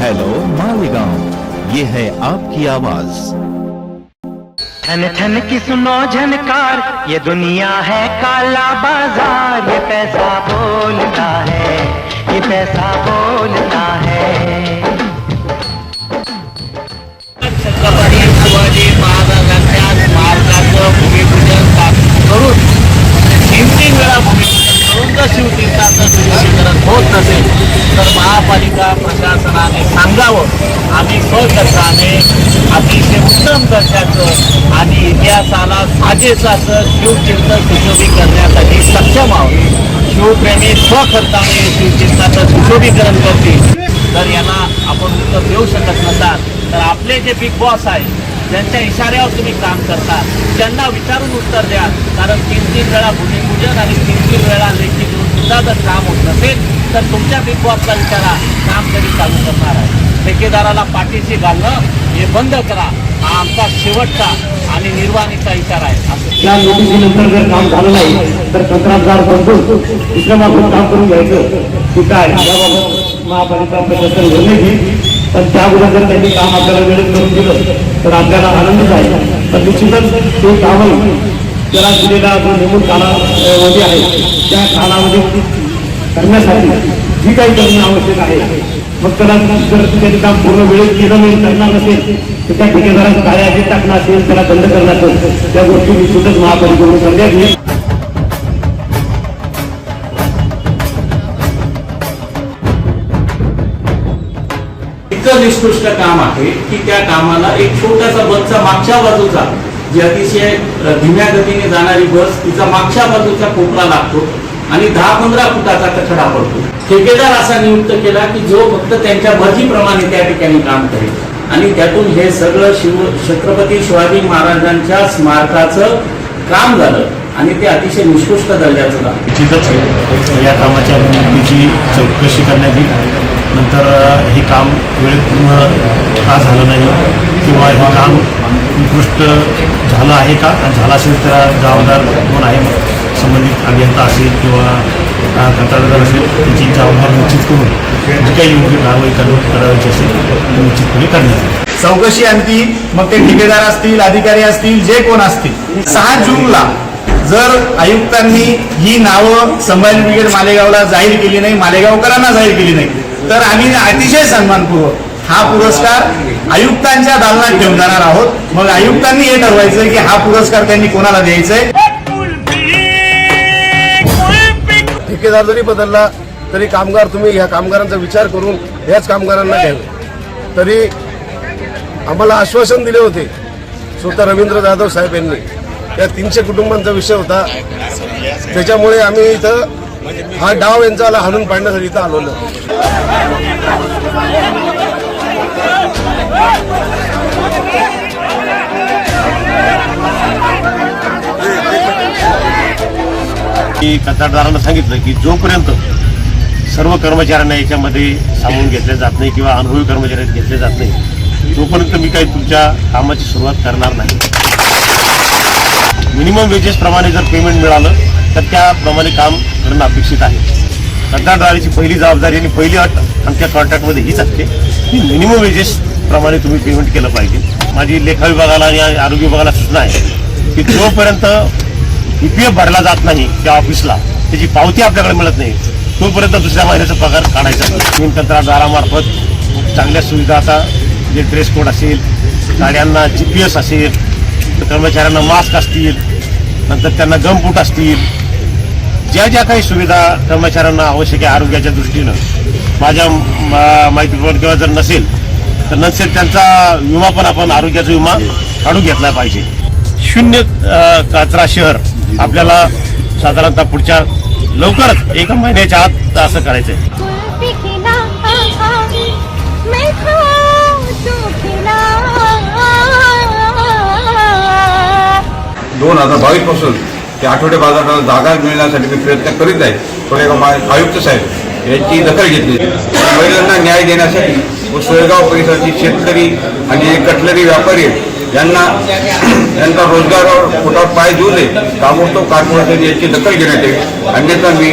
Hello Malegaon ये है आपकी आवाज़। ठन ठन की सुनो झनकार ये दुनिया है काला बाज़ार ये पैसा बोलता है ये पैसा बोलता है। भूमिपूजन करून तीन तीन वेळा भूमिपूजन करून जर शिवतीर्थाचं सुशोभीकरण होत नसेल तर महापालिका प्रशासनाने सांगावं आम्ही स्वखर्चाने अतिशय उत्तम दर्जाचं आणि इतिहासाला साजेसाचं असं शिवतीर्थ सुशोभी करण्यासाठी सक्षम आहोत. शिवप्रेमी स्वखर्चाने शिवतीर्थाचं सुशोभीकरण करतील. तर यांना आपण उत्तर देऊ शकत नसाल तर आपले जे बिग बॉस आहे ज्यांच्या इशाऱ्यावर तुम्ही काम करता त्यांना विचारून उत्तर द्या. कारण तीन तीन वेळा भूमिपूजन आणि तीन तीन वेळा लेखी देऊन सुद्धा जर काम होत नसेल तर तुमच्या बिग बॉसला विचारा काम कधी चालू करणार आहे? ठेकेदाराला पाठीशी घालणं हे बंद करा. हा आमचा शेवटचा आणि निर्वाणीचा इशारा आहे. असं त्या नोटिसीनंतर जर काम झालं नाही तर कंत्राटदार बनतो दुसऱ्या मागून काम करून घ्यायचं. की काय याबाबत महापालिका प्रशासन निर्णय घेईल. पण त्या अगोदर जर त्यांनी काम आपल्याला वेळेत करून दिलं. तर आपल्याला आनंदच आहे. पण निश्चितच ते कामही त्याला दिलेला जो नेमून कालावधी आहे त्या कालावधी करण्यासाठी जी काही करणं आवश्यक आहे मग त्याला जर त्यांनी काम पूर्ण वेळेत केलं नाही करणार नसेल तर त्या ठेकेदाराला काय आहे टाकणं असेल त्याला बंद करणं असेल त्या गोष्टी निश्चितच महापालिकेकडून करण्यात येईल. इतकं निष्कृष्ट काम आहे की त्या कामाला एक छोटासा बसचा मागच्या बाजूचा जी अतिशय धीम्या गतीने जाणारी बस तिचा मागच्या बाजूचा कोपरा लागतो आणि दहा पंधरा फुटाचा कचडा पडतो. ठेकेदार असा नियुक्त केला की जो फक्त त्यांच्या मर्जीप्रमाणे त्या ठिकाणी काम करेल. आणि त्यातून हे सगळं शिव छत्रपती शिवाजी महाराजांच्या स्मारकाचं काम झालं आणि ते अतिशय निष्कृष्ट दर्जाचं झालं निश्चितच या कामाच्या चौकशी करण्यात येईल. तर हे काम वेळेत पूर्ण का झालं नाही? किंवा हे काम उत्कृष्ट झालं आहे का? झालं असेल तर जबाबदार कोण आहे? संबंधित अभियंता असेल किंवा अ, कंत्राटदार असेल त्याची जबाबदारी निश्चित करून जी काही योग्य कारवाई करून करावायची असेल ती निश्चितपणे करण्यात चौकशी आणती मग ते ठेकेदार असतील अधिकारी असतील जे कोण असतील. सहा जूनला जर आयुक्तांनी ही नावं संभाजी ब्रिगेड मालेगावला जाहीर केली नाही मालेगावकरांना जाहीर केली नाही तर आम्ही अतिशय सन्मानपूर्वक हा पुरस्कार आयुक्तांच्या दालनात घेऊन जाणार आहोत. मग आयुक्तांनी हे ठरवायचं की हा पुरस्कार त्यांनी कोणाला द्यायचंय? ठेकेदार जरी बदलला तरी कामगार तुम्ही ह्या कामगारांचा विचार करून ह्याच कामगारांना घ्यावे तरी आम्हाला आश्वासन दिले होते स्वतः रवींद्र जाधव साहेब यांनी. या तीनशे कुटुंबांचा विषय होता. त्याच्यामुळे आम्ही इथं हा डाव यांचा हाणून पाडण्यासाठी इथं आलेलो. मी कंत्राटदारांना सांगितलं की जोपर्यंत सर्व कर्मचाऱ्यांना याच्यामध्ये सामावून घेतले जात नाही किंवा अनुभवी कर्मचारी घेतले जात नाही तोपर्यंत मी काही तुमच्या कामाची सुरुवात करणार नाही. मिनिमम वेजेस प्रमाणे जर पेमेंट मिळालं तर त्याप्रमाणे काम करणं अपेक्षित आहे. कंत्राटदाराची पहिली जबाबदारी आणि पहिली अट आमच्या कॉन्ट्रॅक्टमध्ये हीच असते. की मिनिमम वेजेस प्रमाणे तुम्ही पेमेंट केलं पाहिजे. माझी लेखा विभागाला आणि आरोग्य विभागाला सूचना आहे की जोपर्यंत पी पी एफ भरला जात नाही त्या ऑफिसला त्याची पावती आपल्याकडे मिळत नाही तोपर्यंत दुसऱ्या महिन्याचा पगार काढायचा तीन कंत्राटदारामार्फत चांगल्या सुविधा आता जे ड्रेस कोड असेल गाड्यांना जी पी एस असेल कर्मचाऱ्यांना मास्क असतील नंतर त्यांना गमबूट असतील ज्या ज्या काही सुविधा कर्मचाऱ्यांना आवश्यक आहे आरोग्याच्या दृष्टीनं माझ्या म- माहितीप्रमाणे किंवा जर नसेल तर नसेल त्यांचा विमा पण आपण आरोग्याचा विमा काढून घेतला पाहिजे. शून्य कचरा शहर आपल्याला साधारणतः पुढच्या लवकरच एका महिन्याच्या आत असं करायचं आहे दोन हजार बावीसपासून ते आठवडे बाजाराला जागा मिळण्यासाठी मी प्रयत्न करीत आहे. पण मा- आयुक्त साहेब यांची दखल घेतली. महिलांना न्याय देण्यासाठी व सोयगाव परिसरातील शेतकरी आणि कटलरी व्यापारी यांना यांचा रोजगारावर पोटावर पाय देऊ नये ताबडतोब कॉर्पोरेशन याची दखल घेण्यात येईल. अन्यथा मी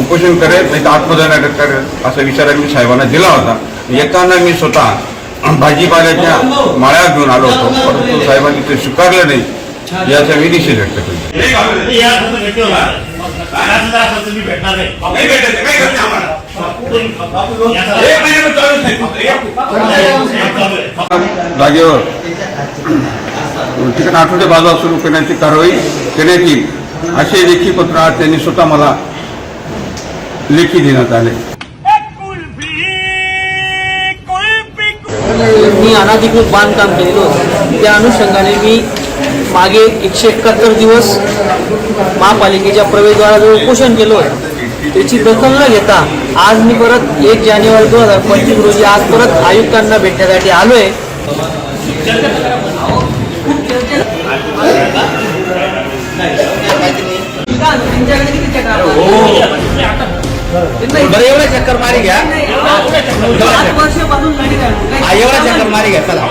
उपोषण करेल नाही तर आत्मदान करेल असा विचार मी साहेबांना दिला होता. येताना मी स्वतः भाजीपाल्याच्या माळ्या घेऊन आलो होतो परंतु साहेबांनी ते स्वीकारलं नाही. याचा मी निषेध व्यक्त केला. जागेवर. ठिकाण आठवडे बाजार सुरू करण्याची कारवाई करण्यात येईल असे लेखी पत्र आज त्यांनी स्वतः मला लेखी देण्यात आले. मी अनाधिकृत बांधकाम केलेलं त्या अनुषंगाने मी मागे एकशे एकाहत्तर दिवस महापालिकेच्या प्रवेशद्वाराजवळ उपोषण केलं होतं त्याची दखल न घेता आज मी परत एक जानेवारी दोन हजार पंचवीस रोजी आज परत आयुक्तांना भेटण्यासाठी आलोय. बरं एवढा चक्कर मारी घ्या. एवढा चक्कर मारी घ्या चला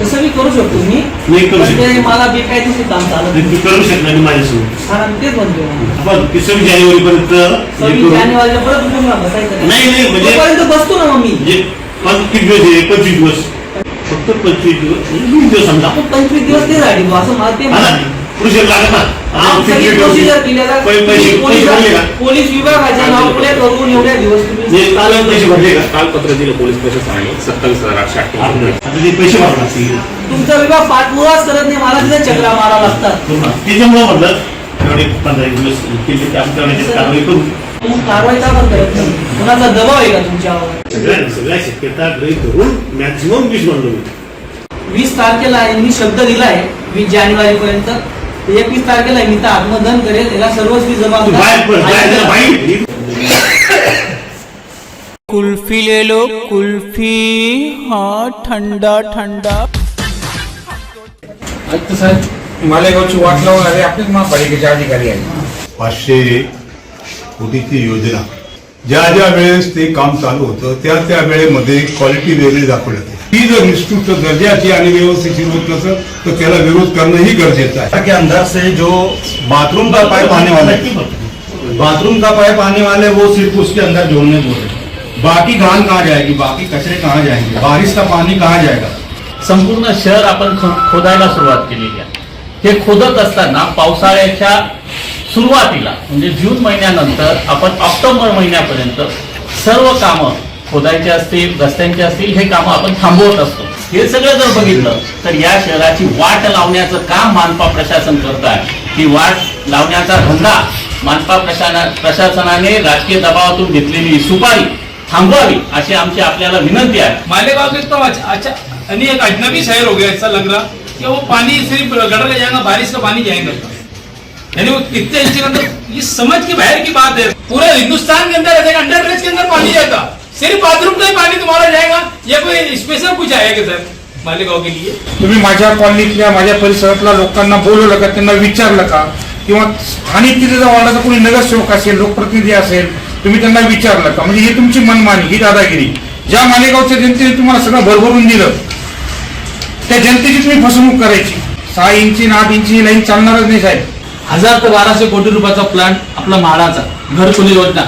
तसं मी करू शकतो मी मी करू शकतो. पण ते मला बेकायदेशीर काम चालत तुम्ही करू शकता नाही माझ्यासोबत तेच म्हणतो. आपण जानेवारी पर्यंत सव्वीस जानेवारीला परत उठून बसायचं नाही, नाही, म्हणजे- तोपर्यंत बसतो ना मग मी किती दिवस पंचवीस दिवस फक्त पंचवीस दिवस वीस दिवस समजा पंचवीस दिवस ते झाली असं मला ते सगळी प्रोसिजर केली पोलीस पोलीस विभागाच्या नाव पुढे करून एवढ्या दिवस तुम्ही जे काल पैसे भरले का? कालपत्र दिलं पोलीस प्रशासनाने. सत्तावीस हजार आठशे अठ्ठ्याण्णव आता ते पैसे भरावे लागतील. तुमचा विभाग पाठपुरावाच करत नाही मला तिथे चक्रा मारा लागतात. त्याच्यामुळे म्हटलं एवढे पंधरा एक दिवस केले कारवाई करू. मग कारवाई का पण करत नाही? कुणाचा दबाव आहे का तुमच्यावर सगळ्या सगळ्या शक्यता गृहीत धरून मॅक्झिमम वीस म्हणलो मी वीस तारखेला यांनी शब्द दिलाय वीस जानेवारी पर्यंत एकवीस तारखेला मी तर आत्मदहन करेल त्याला बाहेर जा, जबाबदार कुल्फी ले लो कुल्फी. हाँ ठंडा ठंडा. आयुक्त साहेब मालेगावची वाट लावणारे आपलेच महापालिकेचे अधिकारी आहेत. पाचशे कोटीची योजना. ज्या ज्या वेळेस ते काम चालू होतं त्या त्या वेळेमध्ये क्वालिटी वेगळी दाखवली जाते ती जर निष्ठुत दर्जाची आणि व्यवस्थित होत नसेल तर त्याला विरोध करणं ही गरजेचं आहे. के अंदर से जो बाथरूम का पाइप आने वाला? है बाथरूम का पाइप आने वाले वो सिर्फ उसके अंदर जोड़ने बोल। बाकी घान कहाँ जाएगी? बाकी कचरे कहाँ जाएंगे? बारिश का पानी कहाँ जाएगा? संपूर्ण शहर आपण खो- खोदायला सुरुवात केलेली आहे. हे खोदत असताना पावसाळ्याच्या सुरुवातीला म्हणजे जून महिन्यानंतर आपण ऑक्टोबर महिन्यापर्यंत सर्व कामं खोदायचे असतील रस्त्यांचे असतील हे कामं आपण थांबवत असतो. हे सगळं जर बघितलं तर या शहराची वाट लावण्याचं काम मानपा प्रशासन करत आहे ही वाट लावण्याचा धंदा मानपा प्रशाना प्रशासनाने राजकीय दबावातून घेतलेली सुपारी थांबवावी अशी आमची आपल्याला विनंती आहे. मालेगांव के तो अच्छा अच्छा यानी एक अजनबी शहर हो गया ऐसा लग रहा कि वो पानी सिर्फ गटर का जाएगा बारिश का पानी जाएगा। यानी वो कितने इंच के अंदर ये समझ के बाहर की बात है। पूरे हिंदुस्तान के अंदर ऐसा अंडर ब्रिज के अंदर पानी जाएगा। सिर्फ बाथरूम का ही पानी तुम्हारा जाएगा? या कोई स्पेशल कुछ आएगा सर मालेगांव के लिए? तुम्ही माझ्या कॉलनीतल्या माझ्या परिसरातल्या लोकांना बोलवलं का त्यांना विचारलं का किंवा स्थानिक तिथे जर वाढला कोणी नगरसेवक असेल लोकप्रतिनिधी असेल तुम्ही त्यांना विचारलं का म्हणजे ही तुमची मनमानी ही दादागिरी. ज्या मालेगावच्या जनतेने तुम्हाला सगळं भरभरून दिलं त्या जनतेची तुम्ही फसवणूक करायची. सहा इंची आणि आठ इंची लाईन चालणारच नाही साहेब. हजार ते बाराशे कोटी रुपयाचा प्लॅन आपला म्हाडाचा घरकुली योजना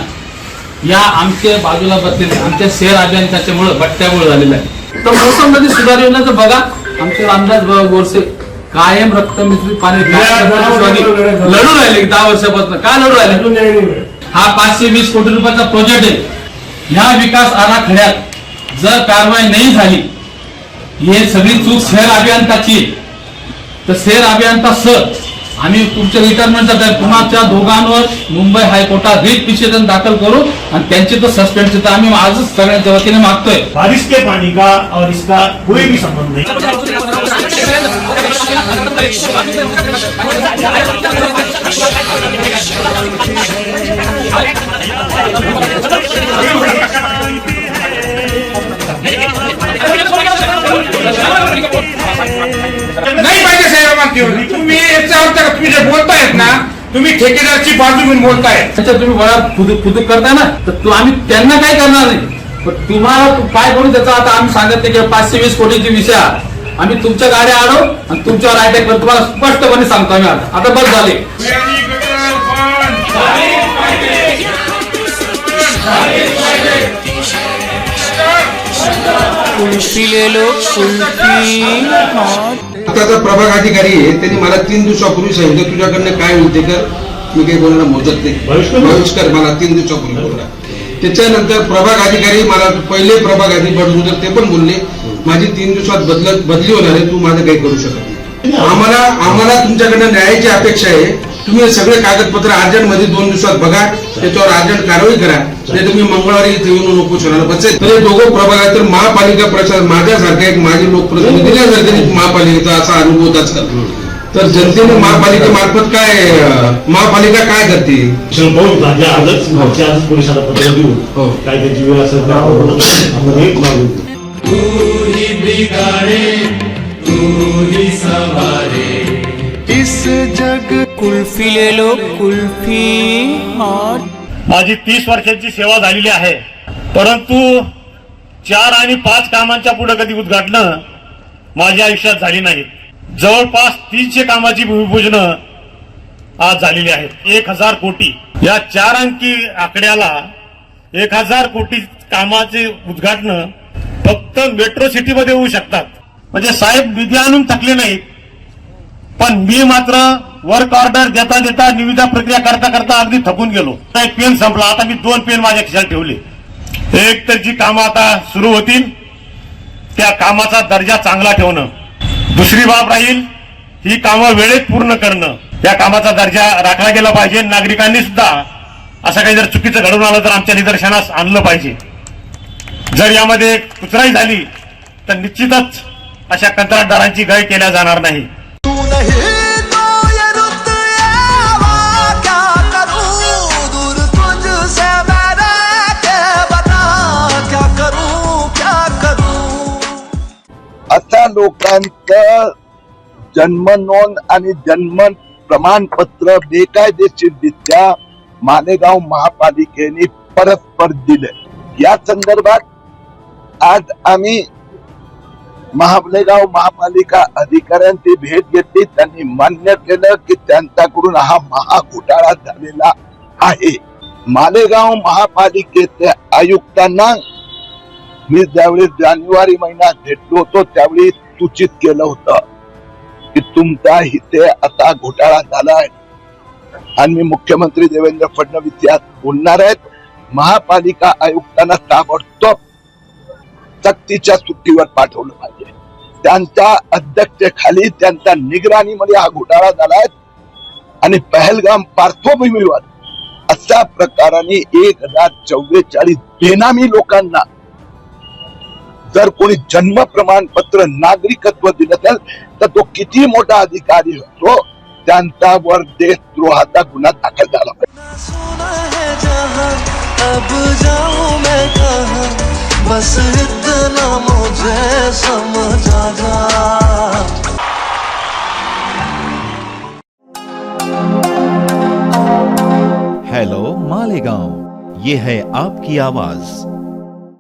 या आमच्या बाजूला बसलेल्या आमच्या शहर अभियंत्याच्यामुळे भट्ट्यामुळे झालेलं आहे. तर मोसम नदी सुधार योजनेचं बघा आमचे रामदास बाबा गोरसे कायम रक्त मिश्रित पाणी. लढू राहिले दहा वर्षापासून. का लढू राहिले? हा पाचशे वीस कोटी रुपयाचा प्रोजेक्ट आहे. ह्या विकास आराखड्यात जर कारवाई नाही झाली हे सगळी चूक शहर अभियंताची. तर शहर अभियंता सर आम्ही तुमच्या रिटायरमेंटचा टाइम तुम्हाला दोघांवर मुंबई हायकोर्टात रिट पिटिशन दाखल करू आणि त्यांचे तर सस्पेंडचे तर आम्ही आजच सगळ्यांच्या वतीने मागतोय. बारिश के पानी का और इसका कोई भी संबंध नहीं नाही पाहिजे साहेब मागतील अर्थ का तुम्ही जे बोलतायत ना तुम्ही ठेकेदारची बाजू घेऊन बोलताय त्याच्यात तुम्ही वळा फुदूक फुदूक करताय ना तर तो आम्ही त्यांना काय करणार नाही. पण तुम्हाला काय करू त्याचा आता आम्ही सांगत नाही की पाचशे वीस कोटीची विषय. आम्ही तुमच्या गाड्या आणू आणि तुमच्यावर अटॅक करतो तुम्हाला स्पष्टपणे सांगतो आम्ही आता. आता बस झाले. आताचा प्रभाग अधिकारी आहे त्यांनी मला तीन दिवसापूर्वी सांगितलं तुझ्याकडनं काय होते कर मी काही कोणाला मोजत नाही. बहिष्कार मला तीन दिवसापूर्वी बोलला. त्याच्यानंतर प्रभाग अधिकारी मला पहिले प्रभाग अधिकारी ते पण बोलले माझी तीन दिवसात बदल बदली होणार आहे तू माझं काही करू शकत नाही. आम्हाला आम्हाला तुमच्याकडनं न्यायाची अपेक्षा आहे. तुम्ही हे सगळे कागदपत्र अर्जंटमध्ये दोन दिवसात बघा त्याच्यावर अर्जंट कारवाई करा नाही तुम्ही मंगळवारी इथे येऊन उपोषणाला बसेल. तर हे दोघं प्रभागात तर महापालिका प्रशासन माझ्यासारख्या एक माझे लोकप्रतिनिधीला जर त्यांनी महापालिकेचा असा अनुभव का तर जनतेने महापालिकेमार्फत काय महापालिका काय करते? देऊ. हो. काय त्याची वेळ कुल्फी तर आपण माझी तीस वर्षांची सेवा झालेली आहे. परंतु चार आणि पाच कामांच्या पुढे कधी उद्घाटन माझ्या आयुष्यात झाली नाहीत. जवळपास तीनशे कामाची भूमिपूजन आज झालेली आहेत. एक हजार कोटी. या चार अंकी आकड्याला एक हजार कोटी कामाचे उद्घाटन फक्त मेट्रो सिटीमध्ये होऊ शकतात. म्हणजे साहेब निधी आणून थकले नाहीत. पण मी मात्र वर्क ऑर्डर देता देता निविदा प्रक्रिया करता करता अगदी थकून गेलो. एक पेन संपला. आता मी दोन पेन माझ्या खिशात ठेवले. एक तर जी कामं आता सुरू होतील त्या कामाचा दर्जा चांगला ठेवणं. दुसरी बाब राहील ही कामं वेळेत पूर्ण करणं. या कामाचा दर्जा राखला गेला पाहिजे. नागरिकांनी सुद्धा असं काही जर चुकीचं घडून आलं तर आमच्या निदर्शनास आणलं पाहिजे. जर यामध्ये कुचराई झाली तर निश्चितच अशा कंत्राटदारांची गय केल्या जाणार नाही. लोकांचं जन्म नोंद आणि जन्म प्रमाणपत्र बेकायदेशीररित्या मालेगाव महापालिकेने परस्पर दिले. या संदर्भात आज आम्ही मालेगाव महापालिका अधिकाऱ्यांची भेट घेतली. त्यांनी मान्य केलं की त्यांच्याकडून हा महाघोटाळा झालेला आहे. मालेगाव महापालिकेच्या आयुक्तांना मी ज्यावेळी जानेवारी महिन्यात भेटलो होतो त्यावेळी सूचित केलं होतं की तुमचा इथे आता घोटाळा झालाय. आणि मी मुख्यमंत्री देवेंद्र फडणवीस यात बोलणार आहेत. महापालिका आयुक्तांना ताबडतोब सक्तीच्या सुट्टीवर पाठवलं पाहिजे. त्यांच्या अध्यक्षतेखाली त्यांच्या निगराणीमध्ये हा घोटाळा झालाय. आणि पहलगाम पार्श्वभूमीवर अशा प्रकाराने एक हजार चौवेचाळीस बेनामी लोकांना जर कोणी जन्म प्रमाणपत्र नागरिकत्व दिलं असेल तर तो किती मोठा अधिकारी असतो? त्यांच्यावर देशद्रोहाचा गुन्हा दाखल झाला पाहिजे. अब जाऊँ मैं कहाँ? बस इतना मुझे समझा जा। हेलो मालेगांव। ये है आपकी आवाज़।